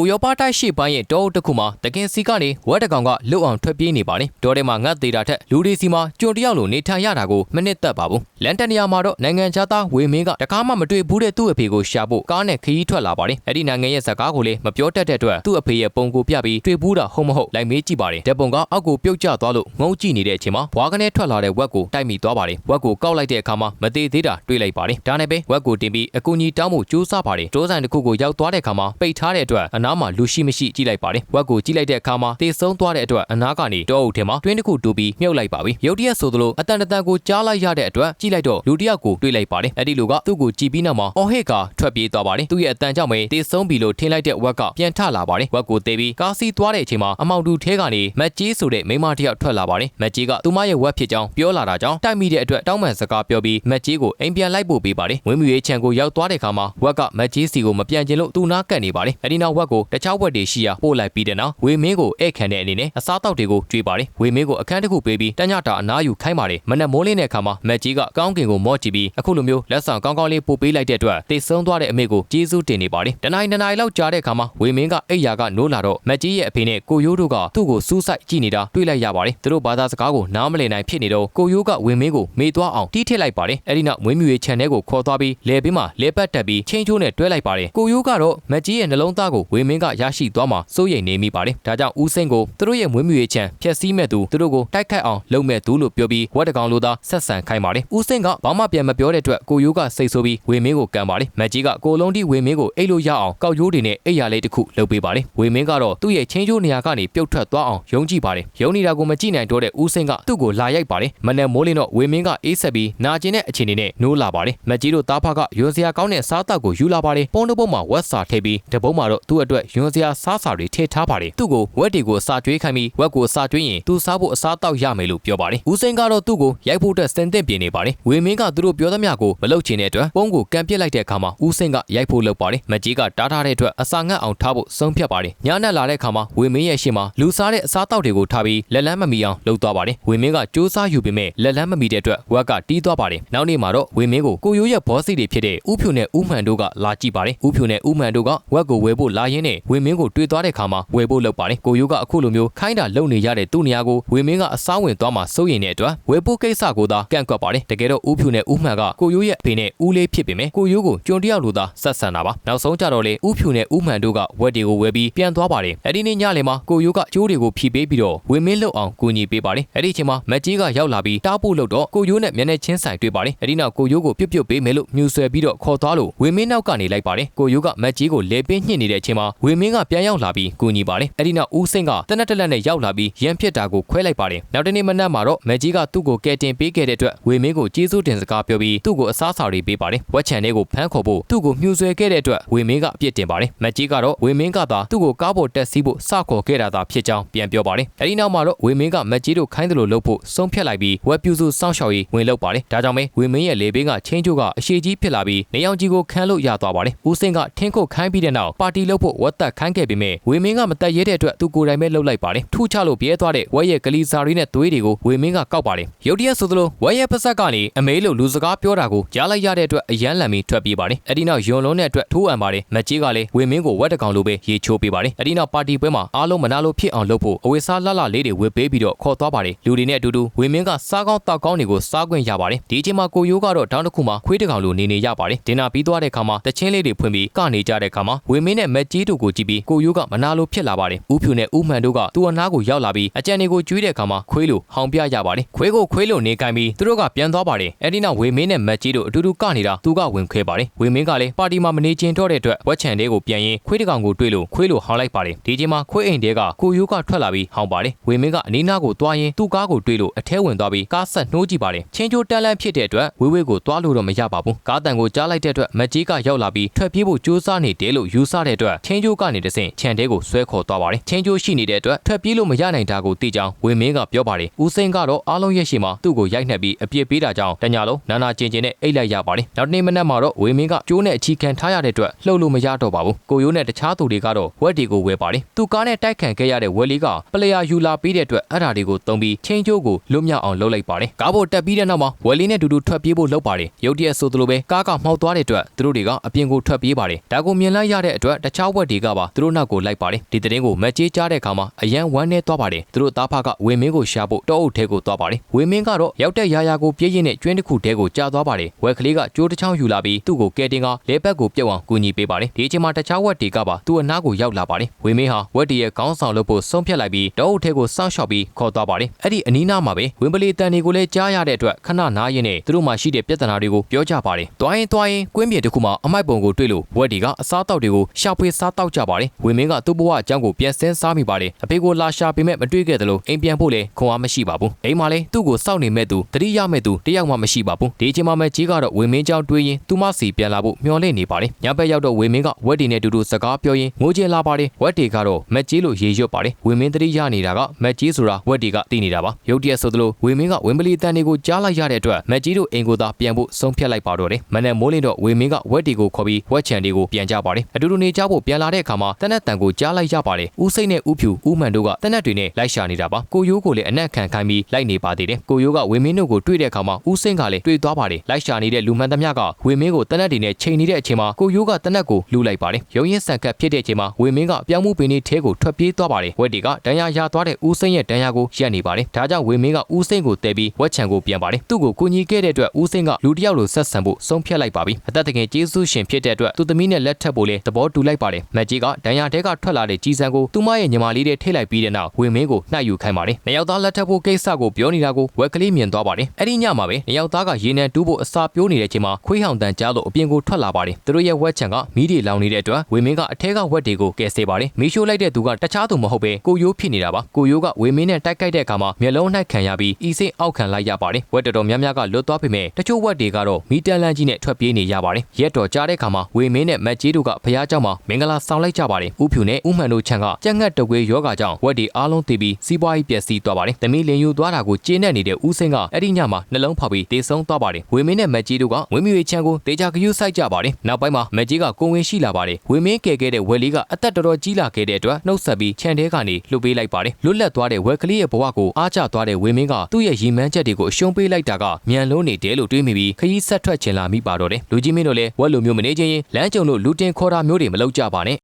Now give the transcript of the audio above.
ဥရောပတိုက်ရှိပိုင်းရဲ့တောအုပ်တစ်ခုမှာတကင်စီကနေဝက်တကောင်ကလွတ်အောင်ထွက်ပြေးနေပါတယ်တောထဲမှာငတ်သေးတာထက်လူတွေစီမှာကြုံတယောက်လိုနေထိုင်ရတာကိုမနစ်သက်ပါဘူးလန်တန်နီယာမှာတော့နိုင်ငံခြားသားဝေမင်းကတကားမှမတွေ့ဘူးတဲ့သူ့အဖေကိုရှာဖို့ကားနဲ့ခရီးထွက်လာပါတယ်အဲ့ဒီနိုင်ငံရဲ့ဇာကားကိုလည်းမပြောတတ်တဲ့အတွက်သူ့အဖေရဲ့ပုံကိုပြပြီးတွေ့ဘူးတာဟုတ်မဟုတ်လိုက်မေးကြည့်ပါတယ်တဲ့ပုံကအောက်ကိုပြုတ်ကျသွားလို့ငုံကြည့်နေတဲ့အချိန်မှာဘွားကနေထွက်လာတဲ့ဝက်ကိုတိုက်မိသွားပါတယ်ဝက်ကိုကောက်လိုက်တဲ့အခါမှာမသေးသေးတာတွေ့လိုက်ပါတယ်ဒါနဲ့ပဲဝက်ကိုတင်ပြီးအကူကြီးတောင်းဖို့ကြိုးစားပါတယ်တိုးဆိုင်တစ်ခုကိုရောက်သွားတဲ့အခါမှာပိတ်ထားတဲ့အတွက်အနားမှာလူရှိမရှိကြည့်လိုက်ပါတယ်ဝက်ကိုကြည့်လိုက်တဲ့အခါမှာတေဆုံးသွားတဲ့အတွက်အနားကနေတောအုပ်ထဲမှာတွင်းတစ်ခုတူပြီးမြုပ်လိုက်ပါပြီရုတ်တရက်ဆိုသလိုအတန်တန်ကိုကြားလိုက်ရတဲ့အတွက်ကြည့်လိုက်တော့လူတစ်ယောက်ကိုတွေ့လိုက်ပါတယ်အဲ့ဒီလူကသူ့ကိုကြည့်ပြီးနောက်မှာအော်ဟစ်ကထွက်ပြေးသွားပါတယ်သူ့ရဲ့အတန်ကြောင့်ပဲတေဆုံးပြီလို့ထင်လိုက်တဲ့ဝက်ကပြန်ထလာပါတယ်ဝက်ကိုတေးပြီးကားစီးသွားတဲ့အချိန်မှာအမောင်တူထဲကနေမက်ကြီးဆိုတဲ့မိန်းမတစ်ယောက်ထွက်လာပါတယ်မက်ကြီးကသူမရဲ့ဝက်ဖြစ်ကြောင်းပြောလာတာကြောင့်တိုက်မိတဲ့အတွက်တောင်းပန်စကားပြောပြီးမက်ကြီးကိုအိမ်ပြန်လိုက်ဖို့ပေးပါတယ်ဝင်းမြူရေးချန်ကိုရောက်သွားတဲ့အခါမှာဝက်ကမက်ကြီးစီကိုမပြန်ကျင်လို့သူ့နားကပ်နေပါတယ်အဲ့ဒီနောက်ဝက်ကိုတခြားဝက်တွေရှိရာပို့လိုက်ပြီးတဲ့နောက်ဝေမင်းကိုဧည့်ခံတဲ့အနေနဲ့အစားတောက်တွေကိုကြွေးပါတယ်ဝေမင်းကိုအခန်းတစ်ခုပေးပြီးတညတာအနားယူခိုင်းပါတယ်မနက်မိုးလင်းတဲ့အခါမှာမက်ကြီးကကောင်းကင်ကိုမော့ကြည့်ပြီးအခုလိုမျိုးလက်ဆောင်ကောင်းကောင်းလေးပို့ပေးလိုက်တဲ့အတွက်တိတ်ဆုံးသွားတဲ့အမေကိုကျေးဇူးတင်နေပါတယ်တနိုင်တနိုင်လောက်ကြာတဲ့အခါမှာဝေမင်းကအိယာကနိုးလာတော့မက်ကြီးရဲ့အဖေနဲ့ကိုရိုးတို့ကသူ့ကိုစူးစိုက်ကြည့်နေတာတွေ့လိုက်ရပါတယ်သူတို့ဘာသာစကားကိုနားမလည်နိုင်ဖြစ်နေတော့ကိုရိုးကဝေမင်းကိုမေးသွားအောင်တီးထစ်လိုက်ပါတယ်အဲ့ဒီနောက်မွေးမြူရေးခြံထဲကိုခေါ်သွားပြီးလေဘေးမှာလေပတ်တက်ပြီးချင်းချိုးနဲ့တွဲလိုက်ပါတယ်ကိုရိုးကတော့မက်ကြီးရဲ့နှလုံးသားကိုဝေမင်းကရရှိသွားမှစိုးရိမ်နေမိပါတယ်ဒါကြောင့်ဦးစိန်ကိုသူတို့ရဲ့မွေးမြူရေးခြံဖျက်ဆီးမဲ့သူသူတို့ကိုတိုက်ခိုက်အောင်လုပ်မဲ့သူလို့ပြောပြီးဝက်တကောင်လိုသာဆက်ဆံခိုင်းပါတယ်ဦးစိန်ကဘာမှပြန်မပြောတဲ့အတွက်ကိုရိုးကစိတ်ဆိုးပြီးဝေမင်းကိုကန်ပါတယ်မက်ကြီးကကိုလုံးတီဝေမင်းကိုအိတ်လို့ရအောင်ကောက်ရိုးတွေနဲ့အိတ်ရလေးတစ်ခုလုပ်ပေးပါတယ်ဝေမင်းကတော့သူ့ရဲ့ချင်းချိုးနေရာကနေပြုတ်ထွက်သွားအောင်ယုံကြည်ပါတယ်ယုံနေတာကိုမကြည့်နိုင်တော့တဲ့ဦးစိန်ကသူ့ကိုလာရိုက်ပါတယ်မနက်မိုးလင်းတော့ဝေမင်းကအေးဆက်ပြီးနာကျင်တဲ့အခြေအနေနဲ့နိုးလာပါတယ်မက်ကြီးတို့တားဖကရွံစရာကောင်းတဲ့စားတောက်ကိုယူလာပါတယ်ပုံတစ်ပုတ်မှာဝက်စာထည့်ပြီးတပုတ်မှာတော့သူ့အတွက်ရွံစရာစားစာတွေထည့်ထားပါတယ်သူ့ကိုဝက်တွေကိုစာကျွေးခိုင်းပြီးဝက်ကိုစာကျွေးရင်သူစားဖို့အစားတောက်ရမယ်လို့ပြောပါတယ်ဦးစိန်ကတော့သူ့ကိုရိုက်ဖို့အတွက်စင်သင့်ပြင်နေပါတယ်ဝေမင်းကသူတို့ပြောသမျှကိုမလုပ်ချင်တဲ့အတွက်ပုံကိုကန်ပစ်လိုက်တဲ့အခါမှာဦးစိန်ကရိုက်ဖို့လုပ်ပါတယ်မက်ကြီးကတားထားတဲ့အတွက်အစာငတ်အောင်ထားဖို့ဆုံးဖြတ်ပါတယ်ညနဲ့လာတဲ့အခါမှာဝေမင်းရဲ့ရှေ့မှာလူစားတဲ့အစားတောက်တွေကိုထားပြီးလက်လန်းမမီအောင်လုပ်သွားပါတယ်ဝေမင်းကစူးစမ်းယူပေမဲ့လက်လန်းမမီတဲ့အတွက်ဝက်ကတီးသွားပါတယ်နောက်နေ့မှာတော့ဝေမင်းကိုကိုရိုးရဲ့ဘောစီတွေဖြစ်တဲ့ဥဖြူနဲ့ဥမှန်တို့ကလာကြည့်ပါတယ်ဥဖြူနဲ့ဥမှန်တို့ကဝက်ကိုဝယ်ဖို့လာရင်းနဲ့ဝေမင်းကိုတွေ့သွားတဲ့အခါမှာဝယ်ဖို့လုပ်ပါတယ်ကိုရိုးကအခုလိုမျိုးခိုင်းတာလုပ်နေရတဲ့သူ့နေရာကိုဝေမင်းကအစားဝင်သွားမှစိုးရိမ်တဲ့အတွက်ဝယ်ဖို့ကိစ္စကိုသာကန့်ကွက်ပါတယ်တကယ်တော့ဥဖြူနဲ့ဥမှန်ကကိုရိုးရဲ့အဖေနဲ့ဦးလေးဖြစ်ပေမဲ့ကိုရိုးကိုကြုံတယောက်လိုသာဆက်ဆံတာပါနောက်ဆုံးကြတော့လေဥဖြူနဲ့ဥမှန်တို့ကဝက်တွေကိုဝယ်ပြီးပြန်သွားပါတယ်အဲ့ဒီနေ့ညလေမှာကိုရိုးကကျိုးတွေကိုဖြီးပေးပြီးတော့ဝေမင်းလှုပ်အောင်ကူညီပေးပါတယ်အဲ့ဒီအချိန်မှာမက်ကြီးကရောက်လာပြီးတားဖို့လို့တော့ကိုရိုးနဲ့မျက်နှာချင်းဆိုင်တွေ့ပါတယ်အဲ့ဒီနောက်ကိုရိုးကိုပြုတ်ပြုတ်ပေးမယ်လို့မြူဆွဲပြီးတော့ခေါ်သွားလို့ဝေမင်းနောက်ကနေလိုက်ပါတယ်ကိုရိုးကမက်ကြီးကိုလဲပင်းညှစ်နေတဲ့အချိန်မှာဝေမင်းကပြန်ရောက်လာပြီးကူညီပါတယ်အဲ့ဒီနောက်ဦးစိန်ကတနက်တလက်နဲ့ရောက်လာပြီးရန်ဖြစ်တာကိုခွဲလိုက်ပါတယ်နောက်တနေ့မနက်မှာတော့မက်ကြီးကသူ့ကိုကယ်တင်ပေးခဲ့တဲ့အတွက်ဝေမင်းကိုကျေးဇူးတင်စကားပြောပြီးသူ့ကိုအစားအစာတွေပေးပါတယ်ဝက်ချန်လေးကိုဖမ်းခေါ်ဖို့သူ့ကိုမြူဆွဲခဲ့တဲ့အတွက်ဝေမင်းကအပြစ်တင်ပါတယ်မက်ကြီးကတော့ဝေမင်းကသာသူ့ကိုကားပေါ်တက်စီးဖို့စခေါ်ခဲ့တာသာဖြစ်ကြောင်းပြန်ပြောပါတယ်အဲဒီနောက်မှာတော့ဝေမင်းကမက်ကြီးတို့ခိုင်းတယ်လို့လုပ်ဖို့ဆုံးဖြတ်လိုက်ပြီးဝက်ပြူစုစောင့်ရှောက်ရေးဝင်လုပ်ပါတယ်ဒါကြောင့်ပဲဝေမင်းရဲ့လေဘေးကချင်းချိုးကအရှိကြီးဖြစ်လာပြီးနေအောင်ကြီးကိုခန်းလို့ရသွားပါတယ်ဦးစင်ကထင်းခုတ်ခိုင်းပြီးတဲ့နောက်ပါတီလုပ်ဖို့ဝက်သက်ခိုင်းခဲ့ပေမဲ့ဝေမင်းကမတက်ရဲတဲ့အတွက်သူကိုယ်တိုင်ပဲလှုပ်လိုက်ပါတယ်ထူးခြားလို့ပြဲသွားတဲ့ဝက်ရဲ့ကလီစာရီနဲ့သွေးတွေကိုဝေမင်းကကောက်ပါတယ်ရုတ်တရက်ဆိုသလိုဝက်ရဲ့ပါဆက်ကနေအမေလို့လူစကားပြောတာကိုကြားလိုက်ရတဲ့အတွက်အယမ်းလန်ပြီးထွက်ပြေးပါတယ်အဲဒီနောက်ယွန်လုံးတဲ့အတွက်ထိုးအံပါတယ်မက်ကြီးကလည်းဝေမင်းကိုဝက်တကောင်လိုပဲရေချိုးပေးပါတယ်အဲဒီနောက်ပါတီပွဲမှာအားလုံးမနာလို့ဖြစ်အောင်လုပ်ဖို့အဝေစားလှလှလေးတွေဝေပေးပြီးတော့ခေါ်သွားပါတယ်လူတွေနဲ့အတူတူဝေမင်းကစားကောင်းတောက်ကောင်းတွေကိုစားခွင့်ရပါတယ်ဒီအချိန်မှာကိုရိုးကတော့တောင်းတစ်ခုမှာခွေးတကောင်လိုနေနေရပါတယ်ဒင်နာပြီးသွားတဲ့အခါမှာတချင်းလေးတွေဖွင့်ပြီးကနေကြတဲ့အခါမှာဝေမင်းနဲ့မက်ကြီးတို့ကိုကြည့်ပြီးကိုရိုးကမနာလို့ဖြစ်လာပါတယ်ဥဖြူနဲ့ဥမှန်တို့ကသူ့အနားကိုရောက်လာပြီးအကြံတွေကိုကျွေးတဲ့အခါမှာခွေးလိုဟောင်ပြရပါတယ်ခွေးကိုခွေးလိုနေခိုင်းပြီးသူတို့ကပြန်သွားပါတယ်အဲဒီနောက်ဝေမင်းနဲ့မက်ကြီးတို့အတူတူကနေတာသူကဝင်ခွဲပါတယ်ဝေမင်းကလည်းပါတီမှာမနေချင်တော့တဲ့အတွက်ဝက်ချန်တဲကိုပြန်ရင်ခွေးတကောင်ကိုတွေ့လို့ခွေးလိုဟောင်းလိုက်ပါတယ်ဒီချိန်မှာခွေးအိမ်တဲကကိုရိုးကထွက်လာပြီးဟောင်းပါတယ်ဝေမင်းကအနီးနားကိုသွားရင်သူ့ကားကိုတွေ့လို့အထဲဝင်သွားပြီးကားဆက်နှိုးကြည့်ပါတယ်ချင်းချိုးတန်းလန်းဖြစ်တဲ့အတွက်ဝေဝေကိုသွားလို့တော့မရပါဘူးကားတန်ကိုကြားလိုက်တဲ့အတွက်မက်ကြီးကရောက်လာပြီးထွက်ပြေးဖို့ကြိုးစားနေတယ်လို့ယူဆတဲ့အတွက်ချင်းချိုးကနေတဆင့်ခြံတဲကိုဆွဲခေါ်သွားပါတယ်ချင်းချိုးရှိနေတဲ့အတွက်ထွက်ပြေးလို့မရနိုင်တာကိုသိကြောင်းဝေမင်းကပြောပါတယ်ဦးစိန်ကတော့အားလုံးရဲ့ရှိမှာသူ့ကိုရိုက်နှက်ပြီးအပြစ်ပေးတာကြောင့်တညာလုံးနာနာကျင်ကျင်နဲ့အိတ်လိုက်ရပါတယ်နောက်နေ့မနက်မှာတော့ဝေမင်းကကျိုးနဲ့အချီခံထားရတဲ့အတွက်လှုပ်လို့မရတော့ပါဘူးကိုရိုးနဲ့တခြားသူတွေကတော့ဝက်တွေကိုဝယ်ပါတယ်သူကားနဲ့တိုက်ခံခဲ့ရတဲ့ဝက်လေးကပလေယာယူလာပေးတဲ့အတွက်အဲ့ဓာတွေကိုသုံးပြီးချင်းချိုးကိုလွတ်မြောက်အောင်လုပ်လိုက်ပါတယ်ကားပေါ်တက်ပြီးတဲ့နောက်မှာဝက်လေးနဲ့တူတူထွက်ပြေးဖို့လုပ်ပါတယ်ရုတ်တရက်ဆိုသလိုပဲကားကမှောက်သွားတဲ့အတွက်သူတို့တွေကအပြင်ကိုထွက်ပြေးပါတယ်ဒါကိုမြင်လိုက်ရတဲ့အတွက်တခြားဝက်တွေကပါသူတို့နောက်ကိုလိုက်ပါတယ်ဒီသတင်းကိုမက်ကြီးကြားတဲ့အခါမှာအယံဝမ်းနေသွားပါတယ်သူတို့သားဖကဝေမင်းကိုရှာဖို့တောအုပ်ထဲကိုသွားပါတယ်ဝေမင်းကတော့ရောက်တဲ့ရာရာကိုပြေးရင်နဲ့ကျွင်းတစ်ခုတဲကိုကြာသွားပါတယ်ဝက်ကလေးကကြိုးတစ်ချောင်းယူလာပြီးသူ့ကိုကဲတင်ကလေဘက်ကိုပြုတ်အောင်ကူညီပေးပါတယ်ဒီအချိန်မှာတခြားဝက်တွေကပါသူ့အနားကိုရောက်လာပါတယ်ဝေမင်းဟာဝက်တီရဲ့ခေါင်းဆောင်လုပ်ဖို့ဆုံးဖြတ်လိုက်ပြီးတောအုပ်ထဲကိုစောင့်ရှောက်ပြီးခေါ်သွားပါတယ်အဲ့ဒီအနီးနားမှာပဲဝင်းပလီတန်တွေကိုလည်းကြားရတဲ့အတွက်ခဏနားရင်းနဲ့သူတို့မှရှိတဲ့ပြဿနာတွေကိုပြောကြပါတယ်တွိုင်းတွိုင်းကွင်းပြေတစ်ခုမှာအမိုက်ပုံကိုတွေ့လို့ဝက်တီကအစားတောက်တွေကိုရှာဖွေစားတောက်ကြပါတယ်ဝေမင်းကသူ့ဘဝအကြောင်းကိုပြန်ဆင်းစားမိပါတယ်အဖေကိုလာရှာပေမဲ့မတွေ့ခဲ့သလိုအိမ်ပြန်ဖို့လည်းခွန်အားမရှိပါဘူးအိမ်မှာလည်းသူ့ကိုစောင့်နေမဲ့သူတတိယမဲ့သူတယောက်မှမရှိပါဘူးဒီအချိန်မှာမဲ့ကြီးကတော့ဝေမင်းကြောင်းတွေးရင်သူမစီပြန်လာဖို့မျှော်လင့်နေပါတယ်ညဘက်ရောက်တော့ဝေမင်းကဝက်တီနဲ့တူတူစကားပြောရင်းငိုချင်လာပါတယ်ဝက်တီကတော့မက်ကြီးလို့ရေရွတ်ပါတယ်ဝေမင်းတတိယနေတာကမက်ကြီးဆိုတာဝက်တီကတည်နေတာပါရုတ်တရက်ဆိုသလိုဝေမင်းကဝင်းပလီတန်တွေကိုကြားလိုက်ရတဲ့အတွက်မက်ကြီးတို့အိမ်ကိုသာပြန်ဖို့ဆုံးဖြတ်လိုက်ပါတော့တယ်မနက်မိုးလင်းတော့ဝေမင်းကဝက်တီကိုခေါ်ပြီးဝက်ချန်တွေကိုပြန်ကြပါတယ်အတူတူနေကြဖို့ပြန်လာတဲ့အခါမှာတနက်တန်ကိုကြားလိုက်ရပါတယ်ဦးစိတ်နဲ့ဦးဖြူဦးမှန်တို့ကတနက်တွေနဲ့လိုက်ရှာနေတာပါကိုရိုးကိုလည်းအနက်ခံခိုင်းပြီးလိုက်နေပါသေးတယ်ကိုရိုးကဝေမင်းတို့ကိုတွေ့တဲ့အခါမှာဦးစိတ်ကလည်းတွေ့သွားပါတယ်လိုက်ရှာနေတဲ့လူမှန်သမျှကဝေမင်းကိုတနက်တွေနဲ့ချိန်နေတဲ့အချိန်မှာကိုရိုးကတနက်ကိုလူလိုက်ပါတယ်ရုံရင်ဆန်ကပ်ဖြစ်တဲ့အချိန်မှာဝေမင်းကပြောင်းမှုပင်လေးထဲကိုထွက်ပြေးသွားပါတယ်ဝက်တီကဒဏ်ရာရသွားတဲ့ဦးစိတ်ရဲ့ဒဏ်ရာကိုရက်နေပါတယ်ဒါကြောင့်ဝေမင်းကဦးစိတ်ကိုတဲပြီးဝက်ချန်ကိုပြန်ပါတယ်သူ့ကိုကူညီခဲ့တဲ့အတွက်ဦးစိတ်ကလူတစ်ယောက်လိုဆက်ဆံဖို့ဆုံးဖြတ်လိုက်ပါပြီအသက်တကယ်ကျေးဇူးရှင်ဖြစ်တဲ့အတွက်သူသမီးနဲ့လက်ထပ်ဖို့လည်းသဘောတူလိုက်ပါတယ်မက်ကြီးကဒဏ်ရာထဲကထွက်လာတဲ့ကြီးစံကိုသူမရဲ့ညီမလေးတွေထိလိုက်ပြီးတဲ့နောက်ဝေမင်းကိုနှိုက်ယူခိုင်းပါတယ်နှစ်ယောက်သားလက်ထပ်ဖို့ကိစ္စကိုပြောနေတာကိုဝက်ကလေးမြင်သွားပါတယ်အဲ့ဒီညမှာပဲနှစ်ယောက်သားကရေနံတူးဖို့အစာပြိုးနေတဲ့အချိန်မှာခွေးဟောင်တန်ကြားလို့အပြင်ကိုထွက်လာပါတယ်သူတို့ရဲ့ဝက်ချန်ကမီးတွေလောင်နေတဲ့အတွက်ဝေမင်းကအထဲကဝက်တွေကိုကယ်ဆယ်ပါတယ်မီးရှို့လိုက်တဲ့သူကတခြားသူမဟုတ်ပဲကိုယိုးဖြစ်နေတာပါကိုယိုးကဝေမင်းနဲ့တိုက်ခိုက်တဲ့အခါမှာမျက်လုံးနှိုက်ခံရပြီးဤစိတ်အောက်ခံလိုက်ရပါတယ်ဝက်တော်တော်များများကလွတ်သွားပေမဲ့တချို့ဝက်တွေကတော့မီးတန်လန့်ကြီးနဲ့ထွက်ပြေးနေရပါတယ်ရက်တော်ကြားတဲ့အခါမှာဝေမင်းနဲ့မက်ကြီးတို့ကဖះเจ้าမှာမင်္ဂလာ ဆောင်လိုက်ကြပါတယ်ဥဖြူနဲ့ဥမှန်တို့ချန်ကကြက်ငတ်တကွေးယောဂါကြောင့်ဝက်တွေအားလုံးတည်ပြီးစီးပွားရေးပျက်စီးသွားပါတယ်သမီးလင်ယူသွားတာကိုကျေနပ်နေတဲ့ဦးစင်းကအဲ့ဒီညမှာနှလုံးဖောက်ပြီးတေဆုံးသွားပါတယ်ဝေမင်းနဲ့မက်ကြီးတို့ကဝင်းမြွေချန်ကိုတေချာဂယုစိုက်ကြပါတယ်နောက်ပိုင်းမှာမက်ကြီးကကိုဝင်ရှိလာပါတယ်ဝေမင်းကယ်ခဲ့တဲ့ဝက်လေးကအသက်တော်တော်ကြီးလာခဲ့တဲ့အတွက်နှုတ်ဆက်ပြီးခြံထဲကနေလှုပ်ပေးလိုက်ပါတယ်လွတ်လပ်သွားတဲ့ဝက်ကလေးရဲ့ဘဝကိုအားကျသွားတဲ့ဝေမင်းကသူ့ရဲ့ရည်မှန်းချက်တွေကိုအရှုံးပေးလိုက်တာကမြန်လုံးနေတယ်လို့တွေးမိပြီးခရီးဆက်ထွက်ချင်လာမိပါတော့တယ်လူကြီးမင်းတို့လည်းဝက်လိုမျိုးမနေချင်းရင်လမ်းကြုံလို့လူတင်ခေါ်တာမျိုးတွေမလုပ်ကြပါနဲ့